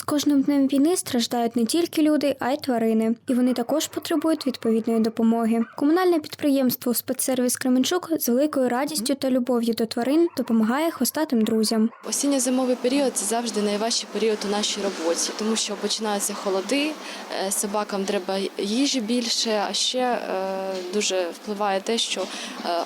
З кожним днем війни страждають не тільки люди, а й тварини, і вони також потребують відповідної допомоги. Комунальне підприємство Спецсервіс Кременчук з великою радістю та любов'ю до тварин допомагає хвостатим друзям. Осінньо-зимовий період це завжди найважчий період у нашій роботі, тому що починаються холоди, е, собакам треба їжі більше, а ще е, дуже впливає те, що е,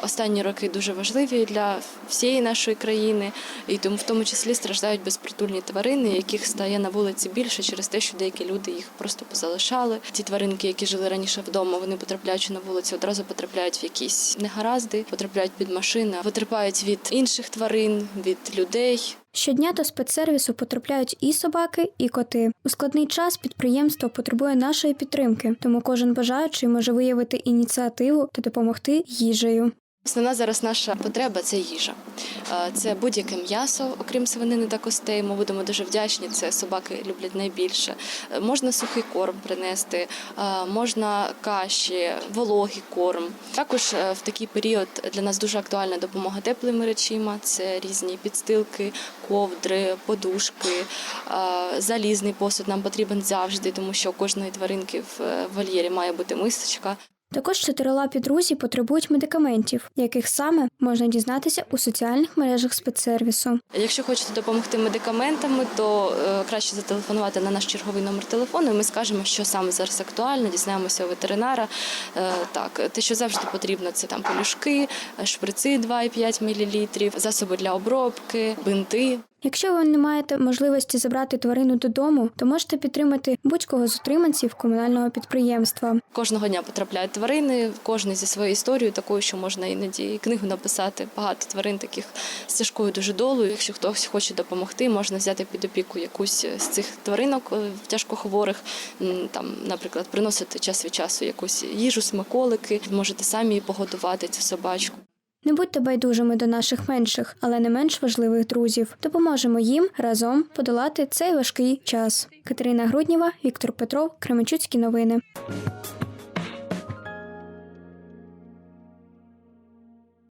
останні роки дуже важливі для всієї нашої країни, і тому в тому числі страждають безпритульні тварини, яких стає на вулиці більше через те, що деякі люди їх просто позалишали. Ті тваринки, які жили раніше вдома, вони потрапляючи на вулицю, одразу потрапляють в якісь негаразди, потрапляють під машини, потерпають від інших тварин, від людей. Щодня до спецсервісу потрапляють і собаки, і коти. У складний час підприємство потребує нашої підтримки, тому кожен бажаючий може виявити ініціативу та допомогти їжею. Основна зараз наша потреба це їжа. Е, Це будь-яке м'ясо, окрім свинини та костей. Ми будемо дуже вдячні. Це собаки люблять найбільше. Е, Можна сухий корм принести, е, можна каші, вологий корм. Також в такий період для нас дуже актуальна допомога теплими речима. Це різні підстилки, ковдри, подушки, залізний посуд нам потрібен завжди, тому що у кожної тваринки в вольєрі має бути мисочка. Також чотирилапі друзі потребують медикаментів, яких саме можна дізнатися у соціальних мережах спецсервісу. Якщо хочете допомогти медикаментами, то е, краще зателефонувати на наш черговий номер телефону. і Ми скажемо, що саме зараз актуально. Дізнаємося у ветеринара. Е, Так, те, що завжди потрібно, це там полюшки, шприци 2,5 мл, засоби для обробки, бинти. Якщо ви не маєте можливості забрати тварину додому, то можете підтримати будь-кого з утриманців комунального підприємства. Кожного дня потрапляють тварини, кожен зі своєю історією, такою, що можна іноді і книгу написати. Багато тварин таких з тяжкою дуже долою. Якщо хтось хоче допомогти, можна взяти під опіку якусь з цих тваринок е, тяжкохворих. Там, наприклад, приносити час від часу якусь їжу, смаколики. Можете самі погодувати цю собачку. Не будьте байдужими до наших менших, але не менш важливих друзів. Допоможемо їм разом подолати цей важкий час. Катерина Грудніва, Віктор Петров, Кременчуцькі новини.